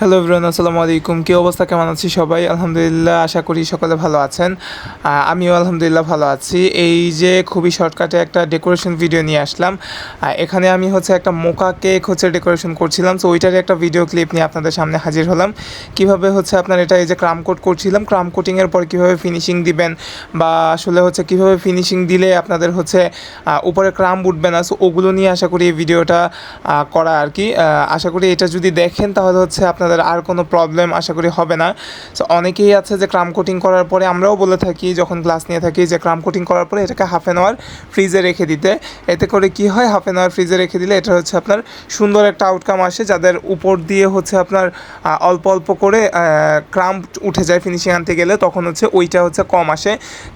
Hello everyone আসসালামু আলাইকুম। কী অবস্থা? কেমন আছি সবাই? আলহামদুলিল্লাহ, আশা করি সকলে ভালো আছেন। আমিও আলহামদুলিল্লাহ ভালো আছি। এই যে খুবই শর্টকাটে একটা ডেকোরেশন ভিডিও নিয়ে আসলাম। এখানে আমি হচ্ছে একটা মোকা কেক হচ্ছে ডেকোরেশন করছিলাম। সো ওইটারই একটা ভিডিও ক্লিপ নিয়ে আপনাদের সামনে হাজির হলাম। কীভাবে হচ্ছে আপনার এটা এই যে ক্রাম কোট করছিলাম ক্রাম কোটিংয়ের পর কীভাবে ফিনিশিং দিবেন বা আসলে হচ্ছে কীভাবে ফিনিশিং দিলে আপনাদের হচ্ছে উপরে ক্রাম উঠবে না? সো ওগুলো নিয়ে আশা করি এই ভিডিওটা করা আর কি। আশা করি এটা যদি দেখেন তাহলে হচ্ছে আপনাদের আর কোনো প্রবলেম আশা করি হবে না। সো অনেকেই আছে যে ক্রাম কোটিং করার পরে আমরাও বলে থাকি, যখন ক্লাস নিয়ে থাকি যে ক্রাম কোটিং করার পরে এটাকে হাফ অ্যান আওয়ার ফ্রিজে রেখে দিতে। এতে করে কি হয় হাফ অ্যান আওয়ার ফ্রিজে রেখে দিলে এটা হচ্ছে আপনার সুন্দর একটা আউটকাম আসে, যাদের উপর দিয়ে হচ্ছে আপনার অল্প অল্প করে ক্রাম উঠে যায় ফিনিশিং আনতে গেলে, তখন হচ্ছে ওইটা হচ্ছে কম আসে।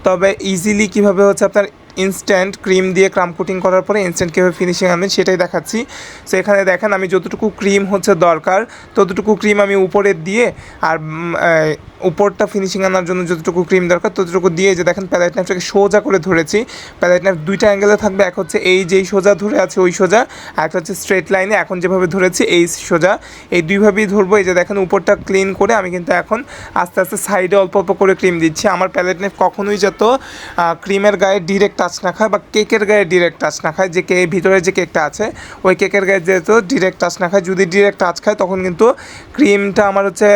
তবে ইজিলি কীভাবে হচ্ছে আপনার ইনস্ট্যান্ট ক্রিম দিয়ে ক্রাম কোটিং করার পরে ইনস্ট্যান্ট কীভাবে ফিনিশিং আনবেন সেটাই দেখাচ্ছি। সো এখানে দেখেন আমি যতটুকু ক্রিম হচ্ছে দরকার, ততটুকু ক্রিম আমি উপরে দিয়ে আর উপরটা ফিনিশিং আনার জন্য যতটুকু ক্রিম দরকার, ততটুকু দিয়ে যে দেখেন প্যালেট নাইফটাকে সোজা করে ধরেছি। প্যালেট নাইফ দুইটা অ্যাঙ্গেলে থাকবে, এক হচ্ছে এই যেই সোজা ধরে আছে ওই সোজা, আর একটা হচ্ছে স্ট্রেট লাইনে এখন যেভাবে ধরেছি এই সোজা, এই দুইভাবেই ধরবো। এই যে দেখেন উপরটা ক্লিন করে আমি কিন্তু এখন আস্তে আস্তে সাইডে অল্প অল্প করে ক্রিম দিচ্ছি। আমার প্যালেট নাইফ কখনোই যত ক্রিমের গায়ে ডিরেক্ট টাচ না খায় বা কেকের গায়ে ডিরেক্ট টাচ না খায়, যে কে ভিতরে যে কেকটা আছে, ওই কেকের গায়ে যেহেতু ডিরেক্ট টাচ না খায়, যদি ডিরেক্ট টাচ খায়, তখন কিন্তু ক্রিমটা আমার হচ্ছে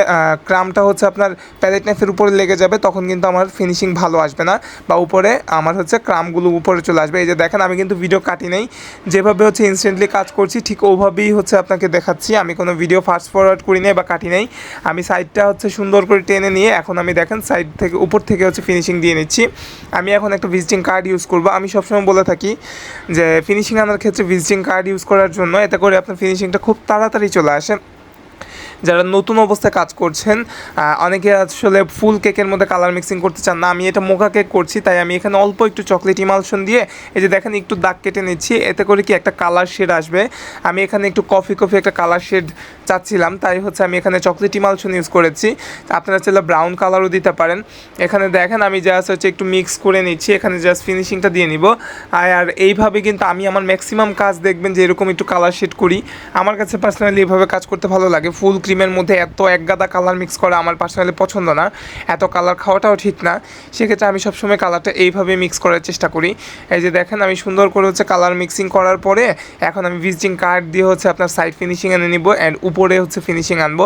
ক্রামটা হচ্ছে আপনার প্যালেট নাইফের উপরে লেগে যাবে, তখন কিন্তু আমার ফিনিশিং ভালো আসবে না। বা উপরে আমার হচ্ছে ক্রামগুলো উপরে চলে আসবে। এই যে দেখেন, আমি কিন্তু ভিডিও কাটি নেই। যেভাবে হচ্ছে ইনস্ট্যান্টলি কাজ করছি, ঠিক ওভাবেই হচ্ছে আপনাকে দেখাচ্ছি। আমি কোনো ভিডিও ফাস্ট ফরওয়ার্ড করি নাই বা কাটি নেই। আমি সাইডটা হচ্ছে সুন্দর করে টেনে নিয়ে এখন আমি দেখেন সাইড থেকে, উপর থেকে হচ্ছে ফিনিশিং দিয়ে নিচ্ছি। আমি এখন একটা ভিজিটিং কার্ড ইউজ করব। আমি সবসময় বলে থাকি যে ফিনিশিং আনার ক্ষেত্রে ভিজিটিং কার্ড ইউজ করার জন্য, এতে করে আপনার ফিনিশিংটা খুব তাড়াতাড়ি চলে আসে। যারা নতুন অবস্থায় কাজ করছেন অনেকে আসলে ফুল কেকের মধ্যে কালার মিক্সিং করতে চান। না, আমি এটা মোকা কেক করছি, তাই আমি এখানে অল্প একটু চকলেট ইমালশন দিয়ে এই যে দেখেন একটু দাগ কেটে নিচ্ছি, এতে করে কি একটা কালার শেড আসবে। আমি এখানে একটু কফি কফি একটা কালার শেড চাচ্ছিলাম, তাই হচ্ছে আমি এখানে চকলেট ইমালশন ইউজ করেছি। আপনারা চাইলে ব্রাউন কালারও দিতে পারেন। এখানে দেখেন, আমি জাস্ট হচ্ছে একটু মিক্স করে নিচ্ছি, এখানে জাস্ট ফিনিশিংটা দিয়ে নিব। আর আর এইভাবে কিন্তু আমি আমার ম্যাক্সিমাম কাজ দেখবেন যে এরকম একটু কালার শেড করি। আমার কাছে পার্সোনালি এইভাবে কাজ করতে ভালো লাগে। ফুল ক্রিমের মধ্যে এত একগাদা কালার মিক্স করা আমার পার্সোনালি পছন্দ না। এত কালার খাওয়াটাও ঠিক না। সেক্ষেত্রে আমি সবসময় কালারটা এইভাবে মিক্স করার চেষ্টা করি। এই যে দেখেন, আমি সুন্দর করে হচ্ছে কালার মিক্সিং করার পরে এখন আমি ভিজিটিং কার্ড দিয়ে হচ্ছে আপনার সাইড ফিনিশিং এনে নিব। অ্যান্ড উপরে হচ্ছে ফিনিশিং আনব।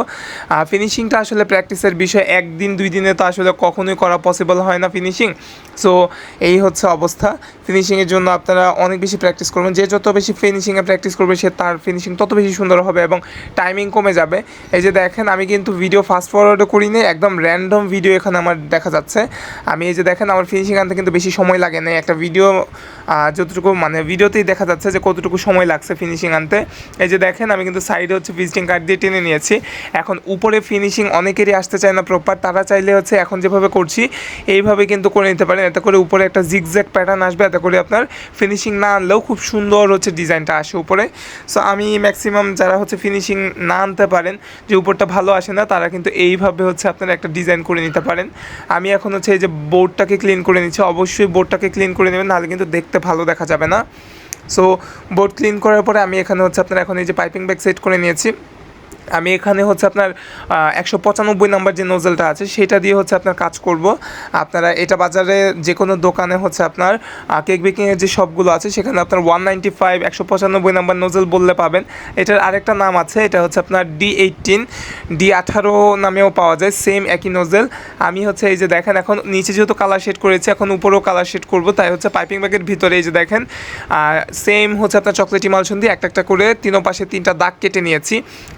ফিনিশিংটা আসলে প্র্যাকটিসের বিষয়, একদিন, দুই দিনে তো আসলে কখনোই করা পসিবল হয় না ফিনিশিং সো এই হচ্ছে অবস্থা। ফিনিশিংয়ের জন্য আপনারা অনেক বেশি প্র্যাকটিস করবেন। যে যত বেশি ফিনিশিংয়ে প্র্যাকটিস করবে, সে তার ফিনিশিং তত বেশি সুন্দর হবে এবং টাইমিং কমে যাবে। এই যে দেখেন, আমি কিন্তু ভিডিও ফাস্ট ফরওয়ার্ডও করিনি, একদম র্যান্ডম ভিডিও এখানে আমার দেখা যাচ্ছে। আমি এই যে দেখেন, আমার ফিনিশিং আনতে কিন্তু বেশি সময় লাগে না একটা ভিডিও যতটুকু মানে ভিডিওতেই দেখা যাচ্ছে যে কতটুকু সময় লাগছে ফিনিশিং আনতে। এই যে দেখেন, আমি কিন্তু সাইডে হচ্ছে ভিজিটিং কার্ড দিয়ে টেনে নিয়েছি। এখন উপরে ফিনিশিং অনেকেরই আসতে চায় না প্রপার তারা চাইলে হচ্ছে এখন যেভাবে করছি, এইভাবে কিন্তু করে নিতে পারেন। এতে করে উপরে একটা জিগজ্যাক প্যাটার্ন আসবে, এতে করে আপনার ফিনিশিং না আনলেও খুব সুন্দর হচ্ছে ডিজাইনটা আসে উপরে। সো আমি ম্যাক্সিমাম যারা হচ্ছে ফিনিশিং না আনতে পারেন, যে উপরটা ভালো আসে না, তারা কিন্তু এইভাবে হচ্ছে আপনারা একটা ডিজাইন করে নিতে পারেন। আমি এখন হচ্ছে এই যে বোর্ডটাকে ক্লিন করে নিচ্ছি, অবশ্যই বোর্ডটাকে ক্লিন করে নেবেন, নাহলে কিন্তু দেখতে ভালো দেখা যাবে না। সো বোর্ড ক্লিন করার পরে আমি এখানে হচ্ছে আপনার এখন এই যে পাইপিং ব্যাগ সেট করে নিয়েছি। আমি এখানে হচ্ছে আপনার একশো পঁচানব্বই নাম্বার যে নোজেলটা আছে, সেটা দিয়ে হচ্ছে আপনার কাজ করব। আপনারা এটা বাজারে যে কোনো দোকানে হচ্ছে আপনার কেক বেকিংয়ের যে সবগুলো আছে, সেখানে আপনার ওয়ান নাইনটি ফাইভ একশো পঁচানব্বই নাম্বার নোজেল বললে পাবেন। এটার আরেকটা নাম আছে, এটা হচ্ছে আপনার ডি এইটিন ডি আঠারো নামেও পাওয়া যায় সেম একই নোজেল আমি হচ্ছে এই যে দেখেন, এখন নিচে যেহেতু কালার শেড করেছি, এখন উপরেও কালার শেড করব, তাই হচ্ছে পাইপিং ব্যাগের ভিতরে এই যে দেখেন সেম হচ্ছে আপনার চকলেট ইমালশন দিয়ে একটা একটা করে তিনো পাশে তিনটা দাগ কেটে নিয়েছি।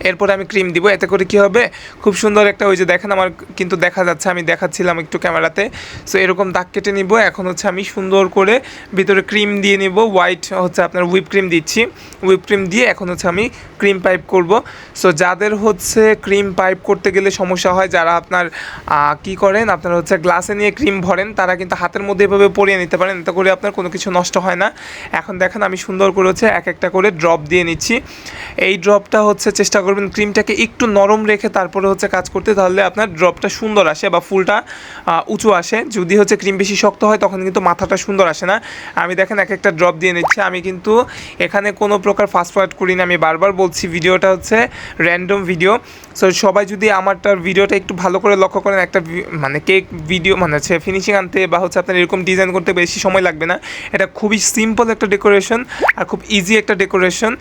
এরপরে আমি ক্রিম দিব, এতে করে কি হবে? খুব সুন্দর একটা ওই যে দেখেন আমার কিন্তু দেখা যাচ্ছে, আমি দেখাচ্ছিলাম একটু ক্যামেরাতে। সো এরকম দাগ কেটে নিব, এখন হচ্ছে আমি সুন্দর করে ভিতরে ক্রিম দিয়ে নিব হোয়াইট হচ্ছে আপনার হুইপ ক্রিম দিচ্ছি। হুইপ ক্রিম দিয়ে এখন হচ্ছে আমি ক্রিম পাইপ করব। সো যাদের হচ্ছে ক্রিম পাইপ করতে গেলে সমস্যা হয়, যারা আপনার কি করেন, আপনার হচ্ছে গ্লাসে নিয়ে ক্রিম ভরেন, তারা কিন্তু হাতের মধ্যে এভাবে পরিয়ে নিতে পারেন, এতে করে আপনার কোনো কিছু নষ্ট হয় না। এখন দেখেন আমি সুন্দর করে হচ্ছে এক একটা করে ড্রপ দিয়ে নিচ্ছি। এই ড্রপটা হচ্ছে, চেষ্টা করবেন ক্রিম ক্রিমটাকে একটু নরম রেখে তারপরে হচ্ছে কাজ করতে, তাহলে আপনার ড্রপটা সুন্দর আসে বা ফুলটা উঁচু আসে। যদি হচ্ছে ক্রিম বেশি শক্ত হয়, তখন কিন্তু মাথাটা সুন্দর আসে না। আমি দেখেন এক একটা ড্রপ দিয়ে নিচ্ছি। আমি কিন্তু এখানে কোনো প্রকার ফাস্ট ফরওয়ার্ড করি না। আমি বারবার বলছি, ভিডিওটা হচ্ছে র্যান্ডম ভিডিও সো সবাই যদি আমারটার ভিডিওটা একটু ভালো করে লক্ষ্য করেন, একটা মানে কেক ভিডিও মানে হচ্ছে ফিনিশিং আনতে বা হচ্ছে আপনার এরকম ডিজাইন করতে বেশি সময় লাগবে না। এটা খুবই সিম্পল একটা ডেকোরেশন আর খুব ইজি একটা ডেকোরেশন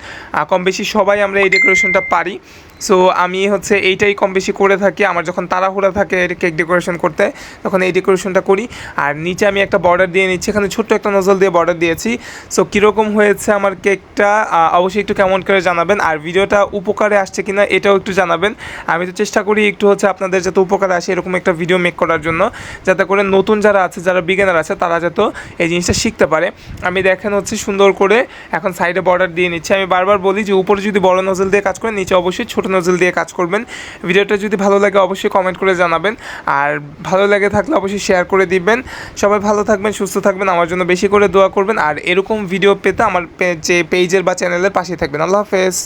কম বেশি সবাই আমরা এই ডেকোরেশনটা পারি। সো আমি হচ্ছে এইটাই কম বেশি করে থাকি। আমার যখন তাড়াহুড়া থাকে কেক ডেকোরেশন করতে, তখন এই ডেকোরেশনটা করি। আর নিচে আমি একটা বর্ডার দিয়ে নিচ্ছি। এখানে ছোট্ট একটা নজল দিয়ে বর্ডার দিয়েছি। সো কীরকম হয়েছে আমার কেকটা অবশ্যই একটু কেমন করে জানাবেন। আর ভিডিওটা উপকারে আসছে কিনা এটাও একটু জানাবেন। আমি তো চেষ্টা করি একটু হচ্ছে আপনাদের যাতে উপকারে আসে এরকম একটা ভিডিও মেক করার জন্য। যাতে করে নতুন যারা আছে, যারা বিজ্ঞানার আছে, তারা যাতে এই জিনিসটা শিখতে পারে। আমি দেখেন হচ্ছে সুন্দর করে এখন সাইডে বর্ডার দিয়ে নিচ্ছি। আমি বারবার বলি যে, উপরে যদি বড় নজল দিয়ে কাজ করে নিচে অবশ্যই ছোট নজল দিয়ে কাজ করবেন। ভিডিওটা যদি ভালো লাগে অবশ্যই কমেন্ট করে জানাবেন। আর ভালো লাগে থাকলে অবশ্যই শেয়ার করে দিবেন। সবাই ভালো থাকবেন, সুস্থ থাকবেন, আমার জন্য বেশি করে দোয়া করবেন। আর এরকম ভিডিও পেতে আমার পেজের বা চ্যানেলের পাশেই থাকবেন। আল্লাহ হাফেজ।